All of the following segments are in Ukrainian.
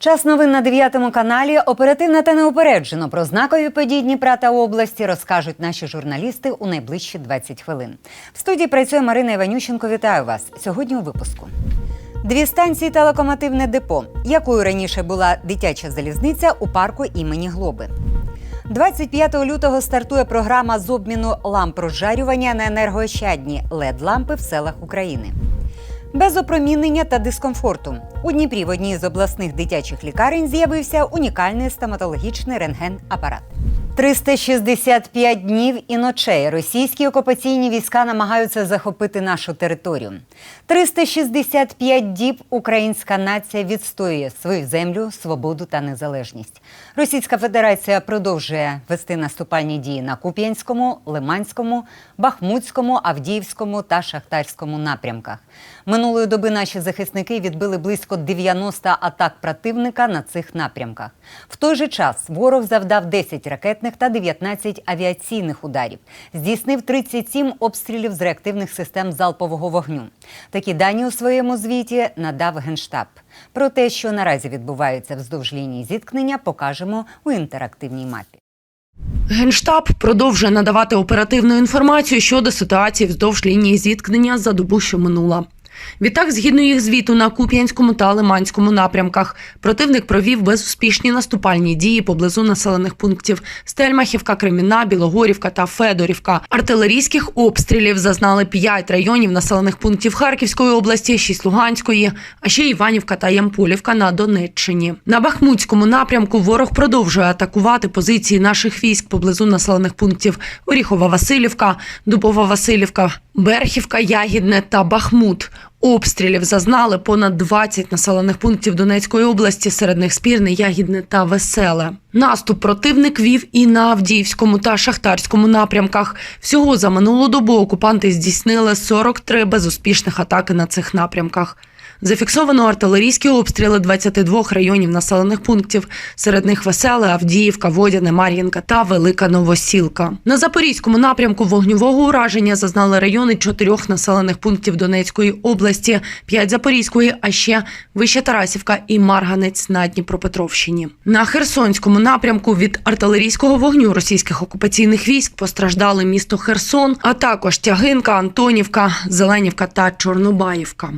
Час новин на 9 каналі. Оперативно та неупереджено про знакові події Дніпра та області розкажуть наші журналісти у найближчі 20 хвилин. В студії працює Марина Іванющенко. Вітаю вас сьогодні у випуску. Дві станції та локомотивне депо, якою раніше була дитяча залізниця у парку імені Глоби. 25 лютого стартує програма з обміну ламп розжарювання на енергоощадні led лампи в селах України. Без опромінення та дискомфорту у Дніпрі в одній з обласних дитячих лікарень з'явився унікальний стоматологічний рентген-апарат. 365 днів і ночей російські окупаційні війська намагаються захопити нашу територію. 365 діб українська нація відстоює свою землю, свободу та незалежність. Російська Федерація продовжує вести наступальні дії на Куп'янському, Лиманському, Бахмутському, Авдіївському та Шахтарському напрямках. Минулої доби наші захисники відбили близько 90 атак противника на цих напрямках. В той же час ворог завдав 10 ракетних та 19 авіаційних ударів, здійснив 37 обстрілів з реактивних систем залпового вогню. Такі дані у своєму звіті надав Генштаб. Про те, що наразі відбувається вздовж лінії зіткнення, покажемо у інтерактивній мапі. Генштаб продовжує надавати оперативну інформацію щодо ситуації вздовж лінії зіткнення за добу, що минула. Відтак, згідно їх звіту на Куп'янському та Лиманському напрямках, противник провів безуспішні наступальні дії поблизу населених пунктів Стельмахівка, Креміна, Білогорівка та Федорівка. Артилерійських обстрілів зазнали 5 районів населених пунктів Харківської області, 6 Луганської, а ще Іванівка та Ямполівка на Донеччині. На Бахмутському напрямку ворог продовжує атакувати позиції наших військ поблизу населених пунктів Оріхова Васильівка, Дубова Васильівка, Берхівка, Ягідне та Бахмут. Обстрілів зазнали понад 20 населених пунктів Донецької області, серед них спірне, ягідне та веселе. Наступ противник вів і на Авдіївському та Шахтарському напрямках. Всього за минулу добу окупанти здійснили 43 безуспішних атаки на цих напрямках. Зафіксовано артилерійські обстріли 22 районів населених пунктів. Серед них Веселе, Авдіївка, Водяне, Мар'їнка та Велика Новосілка. На Запорізькому напрямку вогневого ураження зазнали райони чотирьох населених пунктів Донецької області, п'ять Запорізької, а ще Вища Тарасівка і Марганець на Дніпропетровщині. На Херсонському напрямку від артилерійського вогню російських окупаційних військ постраждали місто Херсон, а також Тягинка, Антонівка, Зеленівка та Чорнобаївка.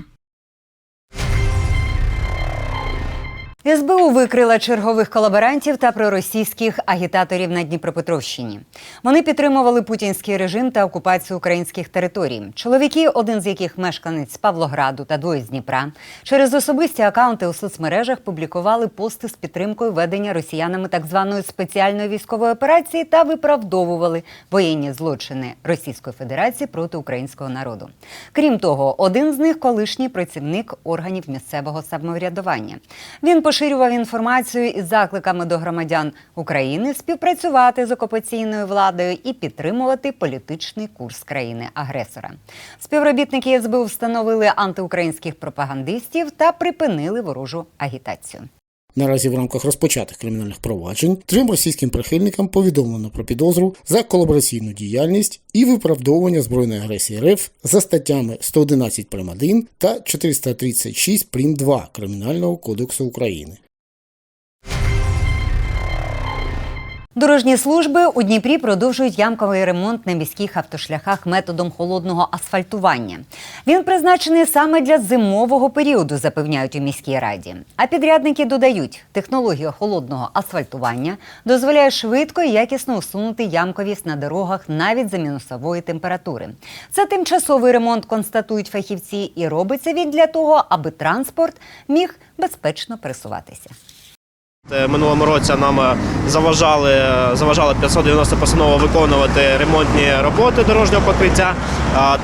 СБУ викрила чергових колаборантів та проросійських агітаторів на Дніпропетровщині. Вони підтримували путінський режим та окупацію українських територій. Чоловіки, один з яких мешканець Павлограду та двоє з Дніпра, через особисті акаунти у соцмережах публікували пости з підтримкою ведення росіянами так званої спеціальної військової операції та виправдовували воєнні злочини Російської Федерації проти українського народу. Крім того, один з них колишній працівник органів місцевого самоврядування. Він поширював інформацію із закликами до громадян України співпрацювати з окупаційною владою і підтримувати політичний курс країни-агресора. Співробітники СБУ встановили антиукраїнських пропагандистів та припинили ворожу агітацію. Наразі в рамках розпочатих кримінальних проваджень трьом російським прихильникам повідомлено про підозру за колабораційну діяльність і виправдовування збройної агресії РФ за статтями 111 прим. 1 та 436 прим. 2 Кримінального кодексу України. Дорожні служби у Дніпрі продовжують ямковий ремонт на міських автошляхах методом холодного асфальтування. Він призначений саме для зимового періоду, запевняють у міській раді. А підрядники додають, технологія холодного асфальтування дозволяє швидко і якісно усунути ямковість на дорогах навіть за мінусової температури. Це тимчасовий ремонт, констатують фахівці, і робиться він для того, аби транспорт міг безпечно пересуватися. Е, Минулому році нам е, заважали, заважали 590 постанова виконувати ремонтні роботи дорожнього покриття.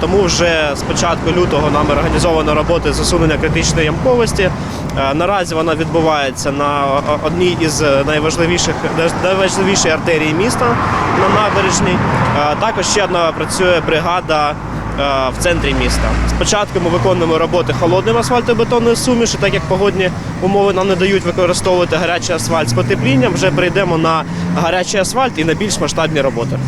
Тому вже з початку лютого нам організовано роботи з усунення критичної ямковості. Е, Наразі вона відбувається на одній із найважливіших найважливішої артерії міста на набережній. Е, Також ще одна працює бригада е, в центрі міста. Спочатку ми виконуємо роботи холодним асфальтобетонною суміші, так як погодні умови нам не дають використовувати гарячий асфальт з потеплінням. Вже перейдемо на гарячий асфальт і на більш масштабні роботи.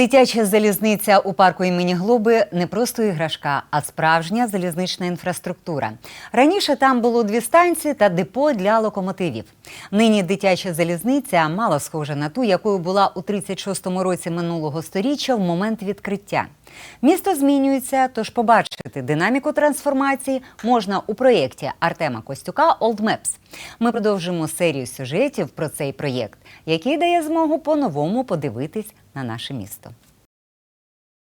Дитяча залізниця у парку імені Глоби не просто іграшка, а справжня залізнична інфраструктура. Раніше там було дві станції та депо для локомотивів. Нині дитяча залізниця мало схожа на ту, якою була у 36-му році минулого сторіччя в момент відкриття. Місто змінюється, тож побачити динаміку трансформації можна у проєкті Артема Костюка Old Maps. Ми продовжимо серію сюжетів про цей проєкт, який дає змогу по-новому подивитись на наше місто.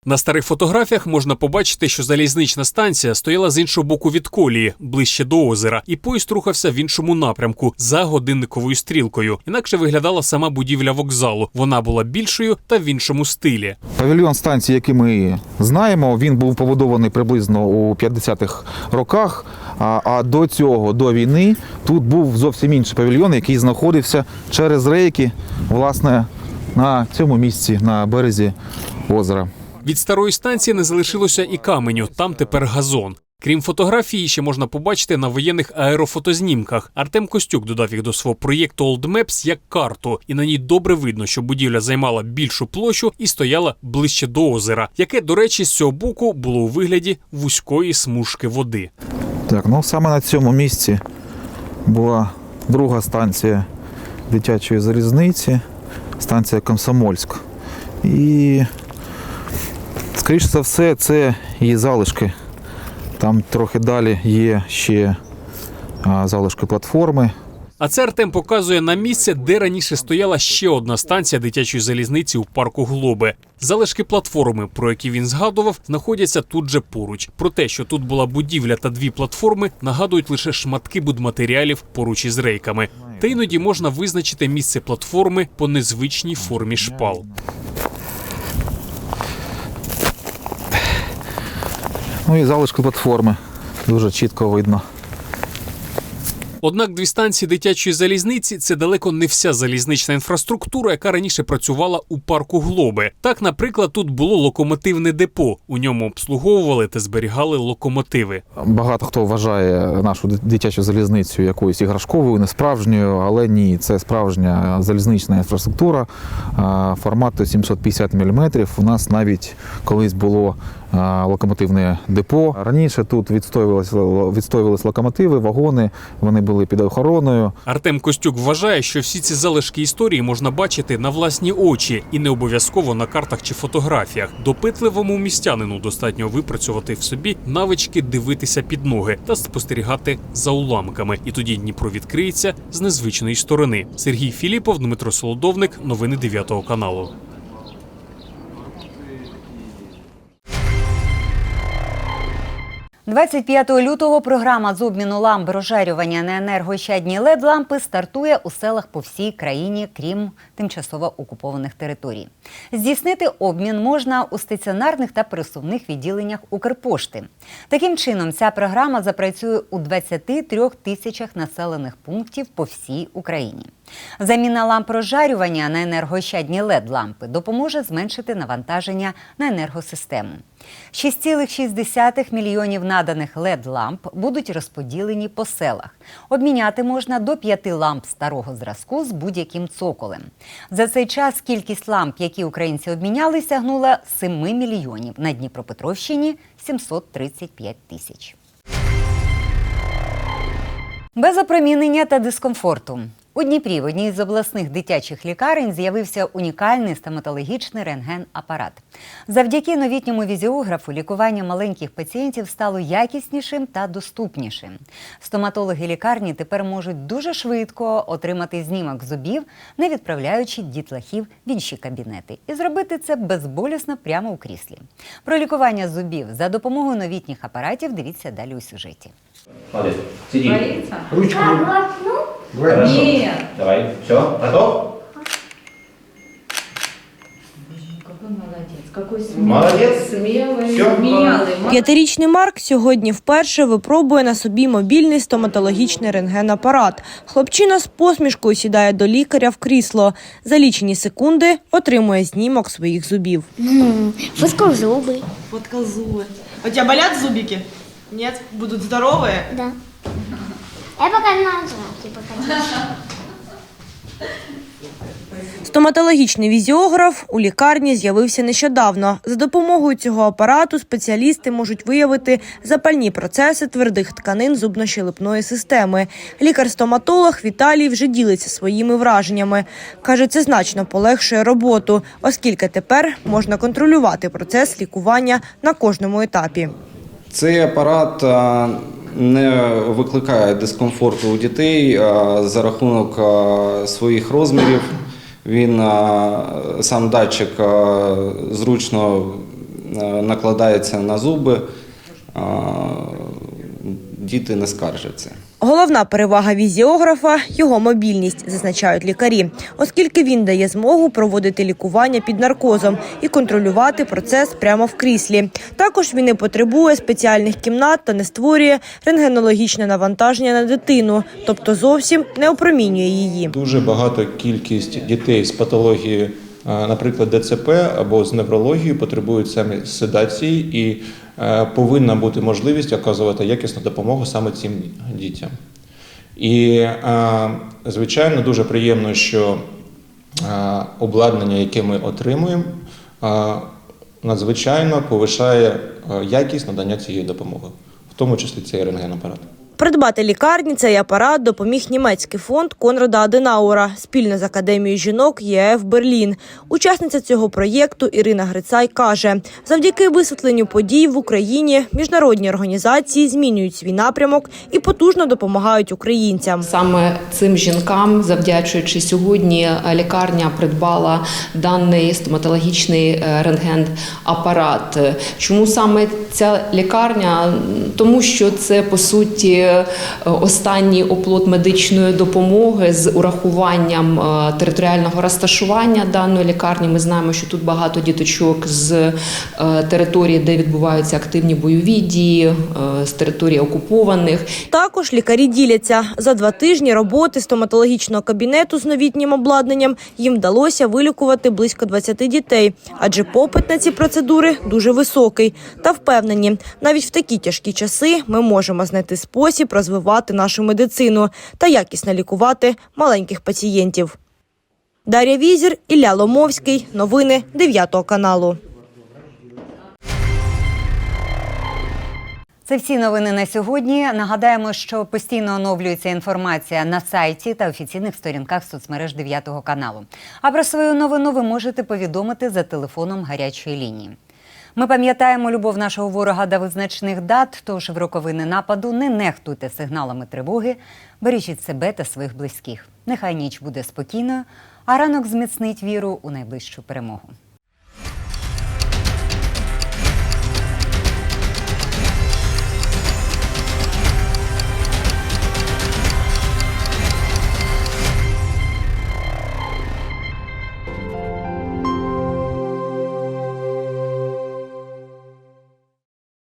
На старих фотографіях можна побачити, що залізнична станція стояла з іншого боку від колії, ближче до озера, і поїзд рухався в іншому напрямку за годинниковою стрілкою. Інакше виглядала сама будівля вокзалу. Вона була більшою та в іншому стилі. Павільйон станції, який ми знаємо, він був побудований приблизно у 50-х роках. А, а до цього, до війни, тут був зовсім інший павільйон, який знаходився через рейки, власне, на цьому місці, на березі озера. Від старої станції не залишилося і каменю. Там тепер газон. Крім фотографії, ще можна побачити на воєнних аерофотознімках. Артем Костюк додав їх до свого проєкту Old Maps як карту, і на ній добре видно, що будівля займала більшу площу і стояла ближче до озера, яке, до речі, з цього боку було у вигляді вузької смужки води. Так, ну саме на цьому місці була друга станція дитячої залізниці, станція Комсомольськ. І, скоріш за все, це її залишки. Там трохи далі є ще залишки платформи. А це Артем показує на місце, де раніше стояла ще одна станція дитячої залізниці у парку Глоби. Залишки платформи, про які він згадував, знаходяться тут же поруч. Про те, що тут була будівля та дві платформи, нагадують лише шматки будматеріалів поруч із рейками. Та іноді можна визначити місце платформи по незвичній формі шпал. Ну і залишки платформи. Дуже чітко видно. Однак дві станції дитячої залізниці це далеко не вся залізнична інфраструктура, яка раніше працювала у парку Глоби. Так, наприклад, тут було локомотивне депо. У ньому обслуговували та зберігали локомотиви. Багато хто вважає нашу дитячу залізницю якоюсь іграшковою, несправжньою, але ні, це справжня залізнична інфраструктура формату 750 мм. У нас навіть колись було локомотивне депо. Раніше тут відстоювалися відстоювалися локомотиви, вагони. Вони були під охороною. Артем Костюк вважає, що всі ці залишки історії можна бачити на власні очі і не обов'язково на картах чи фотографіях. Допитливому містянину достатньо випрацювати в собі навички дивитися під ноги та спостерігати за уламками. І тоді Дніпро відкриється з незвичної сторони. Сергій Філіпов, Дмитро Солодовник, новини 9 каналу. – 25 лютого програма з обміну ламп розжарювання на енергощадні led лампи стартує у селах по всій країні, крім тимчасово окупованих територій. Здійснити обмін можна у стаціонарних та пересувних відділеннях Укрпошти. Таким чином, ця програма запрацює у 23 тисячах населених пунктів по всій Україні. Заміна ламп розжарювання на енергощадні led лампи допоможе зменшити навантаження на енергосистему. 6,6 мільйонів наданих led ламп будуть розподілені по селах. Обміняти можна до 5 ламп старого зразку з будь-яким цоколем. За цей час кількість ламп, які українці обміняли, сягнула 7 мільйонів. На Дніпропетровщині 735 тисяч. Без опромінення та дискомфорту. У Дніпрі в одній з обласних дитячих лікарень з'явився унікальний стоматологічний рентген-апарат. Завдяки новітньому візіографу лікування маленьких пацієнтів стало якіснішим та доступнішим. Стоматологи лікарні тепер можуть дуже швидко отримати знімок зубів, не відправляючи дітлахів в інші кабінети, і зробити це безболісно прямо у кріслі. Про лікування зубів за допомогою новітніх апаратів дивіться далі у сюжеті. Ручку. Хорошо. Нет. Давай. Все, готов? Какой молодец, какой смелый. Молодец. Смелый, Всё. смелый. П'ятирічний Марк сьогодні вперше випробує на собі мобільний стоматологічний рентген-апарат. Хлопчина з посмішкою сідає до лікаря в крісло. За лічені секунди отримує знімок своїх зубів. Фоткал зубы. Фоткал зубы. У тебя болят зубики? Нет? Будут здоровые? Да. Я пока на покажу. Стоматологічний візіограф у лікарні з'явився нещодавно. За допомогою цього апарату спеціалісти можуть виявити запальні процеси твердих тканин зубно-щелепної системи. Лікар-стоматолог Віталій вже ділиться своїми враженнями. Каже, це значно полегшує роботу, оскільки тепер можна контролювати процес лікування на кожному етапі. Цей апарат а, не викликає дискомфорту у дітей за рахунок своїх розмірів. Він сам датчик зручно накладається на зуби. Діти не скаржаться. Головна перевага візіографа його мобільність, зазначають лікарі, оскільки він дає змогу проводити лікування під наркозом і контролювати процес прямо в кріслі. Також він не потребує спеціальних кімнат та не створює рентгенологічне навантаження на дитину, тобто зовсім не опромінює її. Дуже багато кількість дітей з патологією, наприклад, ДЦП або з неврологією потребують саме седації і повинна бути можливість оказувати якісну допомогу саме цим дітям. І, е, звичайно, дуже приємно, що е, обладнання, яке ми отримуємо, е, надзвичайно повишає е, якість надання цієї допомоги, в тому числі цей рентгенапарат. Придбати лікарні цей апарат допоміг німецький фонд Конрада Аденаура спільно з Академією жінок ЄФ Берлін. Учасниця цього проєкту Ірина Грицай каже, завдяки висвітленню подій в Україні міжнародні організації змінюють свій напрямок і потужно допомагають українцям. Саме цим жінкам, завдячуючи сьогодні, лікарня придбала даний стоматологічний е, рентген-апарат. Чому саме ця лікарня? Тому що це по суті останній оплот медичної допомоги з урахуванням е, територіального розташування даної лікарні. Ми знаємо, що тут багато діточок з е, території, де відбуваються активні бойові дії, е, з території окупованих. Також лікарі діляться за два тижні роботи стоматологічного кабінету з новітнім обладнанням. Їм вдалося вилікувати близько 20 дітей, адже попит на ці процедури дуже високий. Та впевнені, навіть в такі тяжкі часи ми можемо знайти спосіб розвивати нашу медицину та якісно лікувати маленьких пацієнтів. Дар'я Візір, Ілля Ломовський. Новини 9 каналу. Це всі новини на сьогодні. Нагадаємо, що постійно оновлюється інформація на сайті та офіційних сторінках соцмереж 9 каналу. А про свою новину ви можете повідомити за телефоном гарячої лінії. Ми пам'ятаємо любов нашого ворога до визначних дат, тож в роковини нападу не нехтуйте сигналами тривоги, бережіть себе та своїх близьких. Нехай ніч буде спокійною, а ранок зміцнить віру у найближчу перемогу.